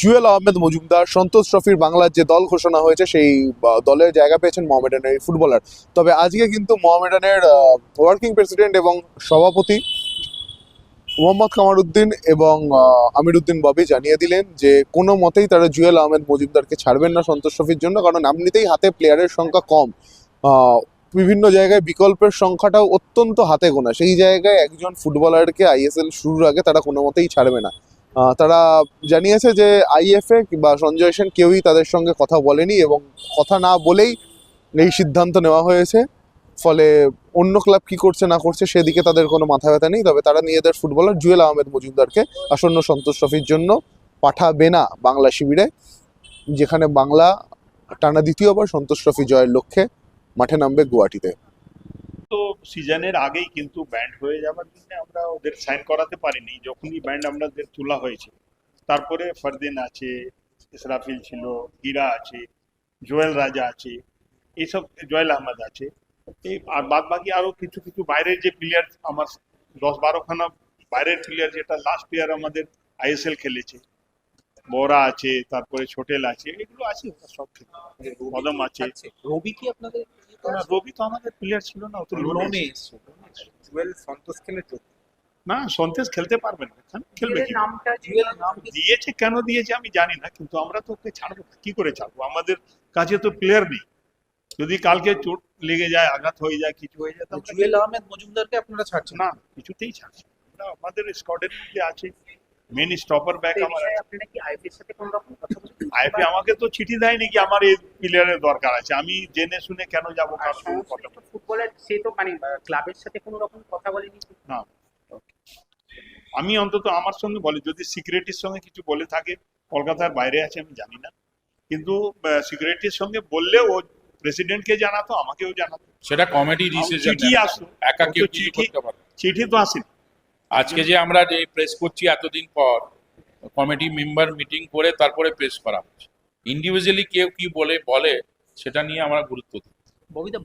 জুয়েল আহমেদ মজুমদার, সন্তোষ ট্রফির বাংলার যে দল ঘোষণা হয়েছে, সেই দলের জায়গা পেয়েছেন মোহামেডানের ফুটবলার। তবে আজকে কিন্তু মোহামেডানের ওয়ার্কিং প্রেসিডেন্ট এবং সভাপতি মোহাম্মদ কামারুদ্দিন এবং আমিরুদ্দিন ববি জানিয়ে দিলেন যে কোনো মতেই তারা জুয়েল আহমেদ মজুমদারকে ছাড়বেন না সন্তোষ ট্রফির জন্য, কারণ এমনিতেই হাতে প্লেয়ারের সংখ্যা কম। বিভিন্ন জায়গায় বিকল্পের সংখ্যাটাও অত্যন্ত হাতে গোনা। সেই জায়গায় একজন ফুটবলারকে আইএসএল শুরুর আগে তারা কোনো মতেই ছাড়বে না। তারা জানিয়েছে যে আইএফএ কিংবা সঞ্জয় সেন কেউই তাদের সঙ্গে কথা বলেনি এবং কথা না বলেই এই সিদ্ধান্ত নেওয়া হয়েছে। ফলে অন্য ক্লাব কি করছে, না করছে, সেদিকে তাদের কোনো মাথা ব্যথা নেই। তবে তারা নিজেদের ফুটবলার জুয়েল আহমেদ মজুমদারকে আসন্ন সন্তোষ ট্রফির জন্য পাঠাবে না বাংলা শিবিরে, যেখানে বাংলা টানা দ্বিতীয়বার সন্তোষ ট্রফি জয়ের লক্ষ্যে মাঠে নামবে গুয়াহাটিতে। তো সিজনের আগেই কিন্তু ব্যান্ড হয়ে যাওয়ার জন্য আমরা ওদের সাইন করাতে পারিনি। যখনই ব্যান্ড আমাদের তোলা হয়েছে তারপরে ফারদিন আছে ইসরাফিল ছিল হীরা আছে জোয়েল রাজা আছে এইসব জয়েল আহমেদ আছে। এই আর বাদ বাকি আরও কিছু কিছু বাইরের যে প্লেয়ার আমার দশ বারোখানা বাইরের প্লেয়ার যেটা লাস্ট প্লেয়ার আমাদের আইএসএল খেলেছে বোরা আছে তারপরে ছোটেল আছে এগুলো আছে সব। কদম আছে? রবি কি আপনাদের রবি তো আমাদের প্লেয়ার ছিল না ও তো লোনে জুয়েল সন্তোষ খেলে তো না সন্তেশ খেলতে পারবেন না কেন খেলবে কি? নামটা জুয়েল নাম দিয়েছে কেন দিয়েছে আমি জানি না কিন্তু আমরা তো ওকে ছাড়বো না। কি করে ছাড়বো? আমাদের কাছে তো প্লেয়ার নেই। যদি কালকে চোট লেগে যায় আঘাত হয়ে যায় কিছু হয়ে যায় তো আমরা জুয়েল আহমেদ মজুমদারকে আপনারা ছাড়ছেন? না কিছুতেই ছাড়ছি না। আমরা আমাদের স্কোয়াডের মধ্যে আছে। মেন স্টপার ব্যাক আমার আপনারা কি আইপিএর সাথে কোনো রকম কথা আইপি আমাকে তো চিঠি দেয়নি কি আমার এই প্লেয়ারের দরকার আছে। আমি জেনে শুনে কেন যাব কথা সে তো মানে ক্লাবের সাথে কোনো রকম কথা বলেনি না। আমি অন্তত আমার সঙ্গে বলি যদি সিকিউরিটির সঙ্গে কিছু বলে থাকে কলকাতার বাইরে আছে আমি জানি না। কিন্তু সিকিউরিটির সঙ্গে বললে ও প্রেসিডেন্টকে জানাতো আমাকেও জানাতো। সেটা কমিটি ডিসিশন চিঠি আসতো একা কেউ চিঠি- করতে পারে। চিঠি তো আসেনি। আজকে যে আমরা যে প্রেস করছি এতদিন পর কমিটি মেম্বার মিটিং করে তারপরে পেশ করা হচ্ছে। ইন্ডিভিজুয়ালি কেউ কি বলে বলে, সেটা নিয়ে আমরা গুরুত্ব দিই। ববিদা